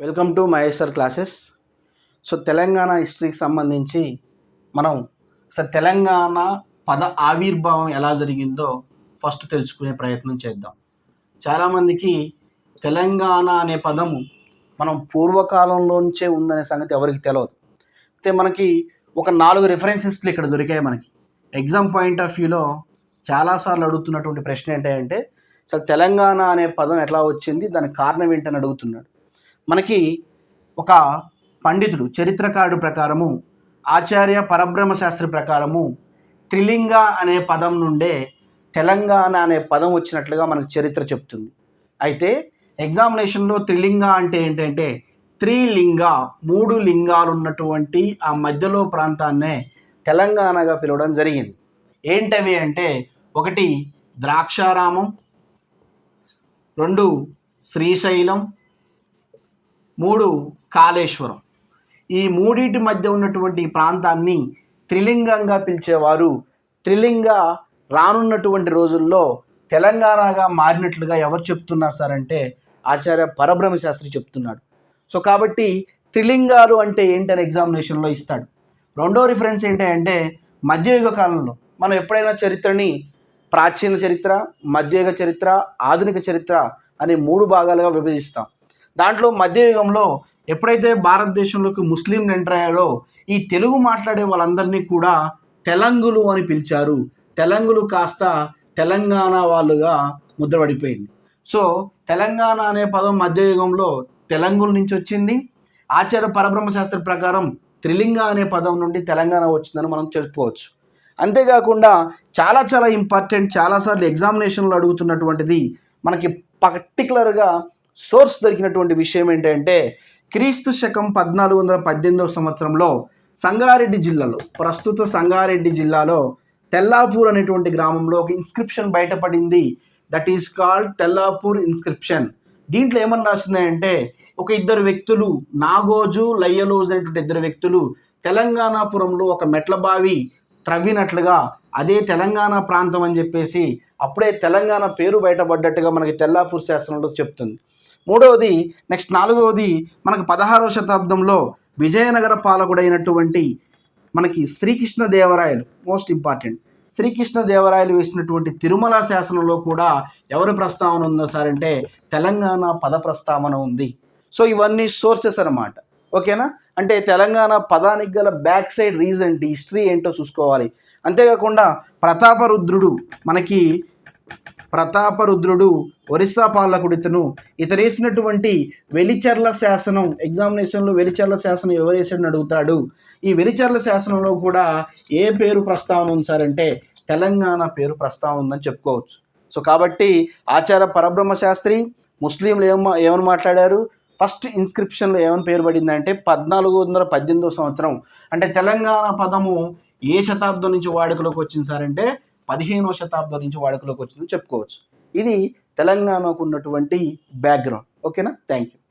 Welcome to Maheshwar classes so Telangana హిస్టరీకి సంబంధించి మనం అసలు తెలంగాణ పద ఆవిర్భావం ఎలా జరిగిందో ఫస్ట్ తెలుసుకునే ప్రయత్నం చేద్దాం. చాలామందికి తెలంగాణ అనే పదము మనం పూర్వకాలంలోంచే ఉందనే సంగతి ఎవరికి తెలియదు అయితే మనకి ఒక నాలుగు రిఫరెన్సెస్లు ఇక్కడ దొరికాయి మనకి. ఎగ్జామ్ పాయింట్ ఆఫ్ వ్యూలో చాలాసార్లు అడుగుతున్నటువంటి ప్రశ్న ఏంటంటే అసలు తెలంగాణ అనే పదం ఎట్లా వచ్చింది? దానికి కారణం ఏంటని అడుగుతున్నాడు. మనకి ఒక పండితుడు చరిత్రకారుడు ప్రకారము ఆచార్య పరబ్రహ్మ శాస్త్రి ప్రకారము త్రిలింగ అనే పదం నుండే తెలంగాణ అనే పదం వచ్చినట్లుగా మనకు చరిత్ర చెప్తుంది. అయితే ఎగ్జామినేషన్లో త్రిలింగ అంటే ఏంటంటే త్రిలింగ మూడు లింగాలు ఉన్నటువంటి ఆ మధ్యలో ప్రాంతాన్నే తెలంగాణగా పిలవడం జరిగింది. ఏంటవి అంటే ఒకటి ద్రాక్షారామం రెండు శ్రీశైలం మూడు కాళేశ్వరం. ఈ మూడింటి మధ్య ఉన్నటువంటి ప్రాంతాన్ని త్రిలింగంగా పిలిచేవారు. త్రిలింగ రానున్నటువంటి రోజుల్లో తెలంగాణగా మారినట్లుగా ఎవరు చెప్తున్నారు సార్ అంటే ఆచార్య పరబ్రహ్మ శాస్త్రి చెప్తున్నాడు. సో కాబట్టి త్రిలింగాలు అంటే ఏంటని ఎగ్జామినేషన్లో ఇస్తాడు. రెండో రిఫరెన్స్ ఏంటంటే మధ్యయుగ కాలంలో మనం ఎప్పుడైనా చరిత్రని ప్రాచీన చరిత్ర మధ్యయుగ చరిత్ర ఆధునిక చరిత్ర అనే మూడు భాగాలుగా విభజిస్తాం. దాంట్లో మధ్యయుగంలో ఎప్పుడైతే భారతదేశంలోకి ముస్లింలు ఎంటర్ అయ్యారో ఈ తెలుగు మాట్లాడే వాళ్ళందరినీ కూడా తెలంగులు అని పిలిచారు. తెలంగులు కాస్త తెలంగాణ వాళ్ళుగా ముద్రపడిపోయింది. సో తెలంగాణ అనే పదం మధ్యయుగంలో తెలంగుల నుంచి వచ్చింది. ఆచార్య పరబ్రహ్మ శాస్త్రి ప్రకారం త్రిలింగ అనే పదం నుండి తెలంగాణ వచ్చిందని మనం చెప్పుకోవచ్చు అంతేకాకుండా చాలా చాలా ఇంపార్టెంట్ చాలాసార్లు ఎగ్జామినేషన్లో అడుగుతున్నటువంటిది మనకి పర్టికులర్గా సోర్స్ దొరికినటువంటి విషయం ఏంటంటే క్రీస్తు శకం పద్నాలుగు వందల పద్దెనిమిదవ సంవత్సరంలో సంగారెడ్డి జిల్లాలో ప్రస్తుత సంగారెడ్డి జిల్లాలో తెల్లాపూర్ అనేటువంటి గ్రామంలో ఒక ఇన్స్క్రిప్షన్ బయటపడింది. That is called Tellapur inscription దీంట్లో ఏమని రాస్తున్నాయంటే ఒక ఇద్దరు వ్యక్తులు నాగోజు లయ్యలోజు అనేటువంటి ఇద్దరు వ్యక్తులు తెలంగాణపురంలో ఒక మెట్ల బావి త్రవ్వినట్లుగా అదే తెలంగాణ ప్రాంతం అని చెప్పేసి అప్పుడే తెలంగాణ పేరు బయటపడ్డట్టుగా మనకి తెల్లాపూర్ శాసనంలో చెప్తుంది. మూడవది నెక్స్ట్ నాలుగవది మనకు పదహారవ శతాబ్దంలో విజయనగర పాలకుడైనటువంటి మనకి శ్రీకృష్ణదేవరాయలు మోస్ట్ ఇంపార్టెంట్ శ్రీకృష్ణదేవరాయలు వేసినటువంటి తిరుమల శాసనంలో కూడా ఎవరి ప్రస్తావన ఉందో సార్ అంటే తెలంగాణ పద ప్రస్తావన ఉంది. సో ఇవన్నీ సోర్సెస్ అన్నమాట. ఓకేనా? అంటే తెలంగాణ పదానికి గల బ్యాక్ సైడ్ రీజన్ హిస్టరీ ఏంటో చూసుకోవాలి. అంతేకాకుండా ప్రతాపరుద్రుడు మనకి ప్రతాపరుద్రుడు ఒరిస్సా పాలకుడు ఇతను ఇతను వెలిచర్ల శాసనం ఎగ్జామినేషన్లో వెలిచర్ల శాసనం ఎవరేసాడని అడుగుతాడు. ఈ వెలిచర్ల శాసనంలో కూడా ఏ పేరు ప్రస్తావన ఉంది సార్ అంటే తెలంగాణ పేరు ప్రస్తావన ఉందని చెప్పుకోవచ్చు. సో కాబట్టి ఆచార పరబ్రహ్మ శాస్త్రి ముస్లింలు ఏమ ఏమని మాట్లాడారు? ఫస్ట్ ఇన్స్క్రిప్షన్లో ఏమని పేరు పడిందంటే పద్నాలుగు వందల పద్దెనిమిదో సంవత్సరం. అంటే తెలంగాణ పదము ఏ శతాబ్దం నుంచి వాడుకలోకి వచ్చింది సార్ అంటే పదిహేనవ శతాబ్దం నుంచి వాడుకలోకి వచ్చిందని చెప్పుకోవచ్చు. ఇది తెలంగాణకు ఉన్నటువంటి బ్యాక్గ్రౌండ్ ఓకేనా థ్యాంక్ యూ